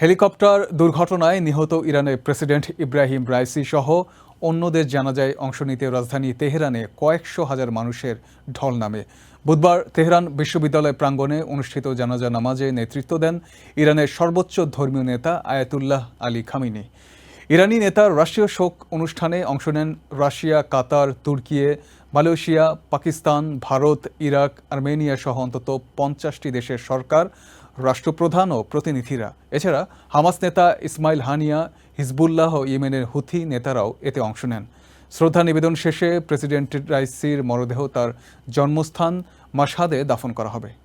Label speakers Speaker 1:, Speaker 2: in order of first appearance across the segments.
Speaker 1: Helicopter দুর্ঘটনায় নিহত ইরানের প্রেসিডেন্ট ইব্রাহিম রাইসি সহ অন্যদের জানাজায় অংশ নিতে রাজধানী তেহরানে কয়েকশো হাজার মানুষের ঢল নামে। বুধবার তেহরান বিশ্ববিদ্যালয় প্রাঙ্গণে অনুষ্ঠিত জানাজা নামাজে নেতৃত্ব দেন ইরানের সর্বোচ্চ ধর্মীয় নেতা আয়াতুল্লাহ আলী খামিনি। ইরানি নেতার রাষ্ট্রীয় শোক অনুষ্ঠানে অংশ নেন Russia, Qatar Turkiye Malaysia, Pakistan, Bharat, Iraq, Armenia সহ অন্তত পঞ্চাশটি দেশের সরকার। রাষ্ট্রপ্রধান ও প্রতিনিধিরা। এছাড়া হামাস নেতা ইসমাইল হানিয়া, হিজবুল্লাহ ও ইয়েমেনের হুথি নেতারাও এতে অংশ নেন। শ্রদ্ধা নিবেদন শেষে প্রেসিডেন্ট রাইসির মরদেহ তার জন্মস্থান মাসাদে দাফন করা হবে।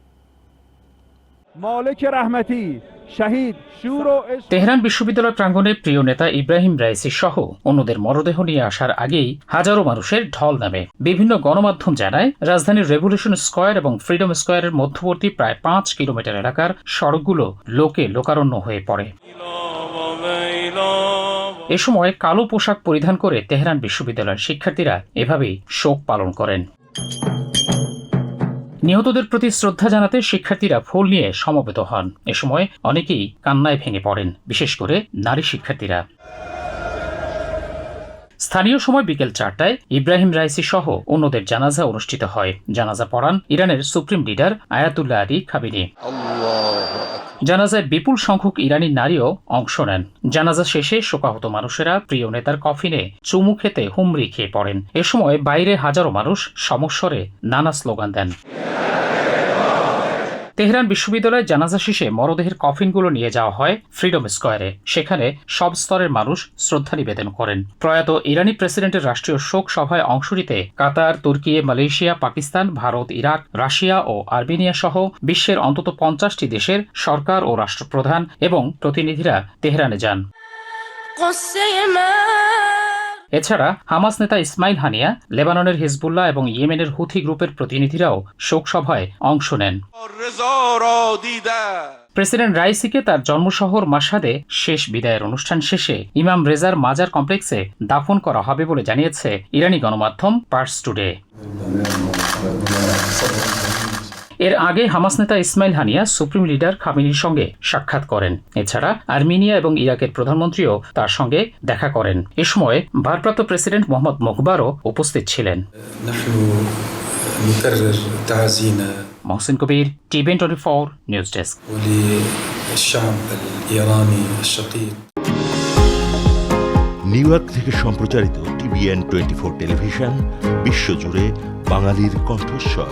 Speaker 2: তেহরান বিশ্ববিদ্যালয় প্রাঙ্গণে প্রিয় নেতা ইব্রাহিম রাইসি সহ অন্যদের মরদেহ নিয়ে আসার আগেই হাজারো মানুষের ঢল নামে। বিভিন্ন গণমাধ্যম জানায়, রাজধানীর রেভলিউশন স্কয়ার এবং ফ্রিডম স্কয়ারের মধ্যবর্তী প্রায় পাঁচ কিলোমিটার এলাকার সড়কগুলো লোকে লোকারণ্য হয়ে পড়ে। এ সময় কালো পোশাক পরিধান করে তেহরান বিশ্ববিদ্যালয়ের শিক্ষার্থীরা এভাবেই শোক পালন করেন। নিহতদের প্রতি শ্রদ্ধা জানাতে শিক্ষার্থীরা ফুল নিয়ে সমবেত হন। এ সময় অনেকেই কান্নায় ভেঙে পড়েন, বিশেষ করে নারী শিক্ষার্থীরা। স্থানীয় সময় বিকেল চারটায় ইব্রাহিম রাইসি সহ অন্যদের জানাজা অনুষ্ঠিত হয়। জানাজা পড়ান ইরানের supreme leader Ayatollah Ali Khamenei. জানাজায় বিপুল সংখ্যক ইরানি নারীও অংশ নেন। জানাজা শেষে শোকাহত মানুষেরা প্রিয় নেতার কফিনে চুমু খেতে হুমড়ি খেয়ে পড়েন। এ সময় বাইরে হাজারো মানুষ সমস্বরে নানা স্লোগান দেন। তেহরান বিশ্ববিদ্যালয়ে জানাজা শেষে মরদেহের কফিনগুলো নিয়ে যাওয়া হয় ফ্রিডম স্কোয়ারে। সেখানে সব স্তরের মানুষ শ্রদ্ধা নিবেদন করেন। প্রয়াত ইরানি প্রেসিডেন্টের রাষ্ট্রীয় শোক সভায় অংশ নিতে Qatar, Turkey, Malaysia, Pakistan, Bharat, Iraq, Russia ও আর্মেনিয়া সহ বিশ্বের অন্তত পঞ্চাশটি দেশের সরকার ও রাষ্ট্রপ্রধান এবং প্রতিনিধিরা তেহরানে যান। এছাড়া হামাস নেতা ইসমাইল হানিয়া, লেবাননের হিজবুল্লাহ এবং ইয়েমেনের হুথি গ্রুপের প্রতিনিধিরাও শোকসভায় অংশ নেন। প্রেসিডেন্ট রাইসিকে তার জন্মশহর মাসাদে শেষ বিদায়ের অনুষ্ঠান শেষে ইমাম রেজার মাজার কমপ্লেক্সে দাফন করা হবে বলে জানিয়েছে ইরানি গণমাধ্যম পার্স টুডে। এর আগে হামাস নেতা ইসমাইল হানিয়া সুপ্রিম লিডার খামিনির সঙ্গে সাক্ষাৎ করেন এছাড়া আর্মেনিয়া এবং ইরাকের প্রধানমন্ত্রীও তার সঙ্গে দেখা করেন এ সময় ভারপ্রাপ্ত প্রেসিডেন্ট মোহাম্মদ মোকবারও উপস্থিত ছিলেন
Speaker 3: نحن نكرر تعازينا
Speaker 2: Mohsin Kabir TVN twenty four news desk
Speaker 3: وللشعب الإيراني الشقيق
Speaker 4: New York থেকে সম্প্রচারিত টিভিএন টোয়েন্টি ফোর টেলিভিশন বিশ্বজুড়ে বাঙালির কণ্ঠস্বর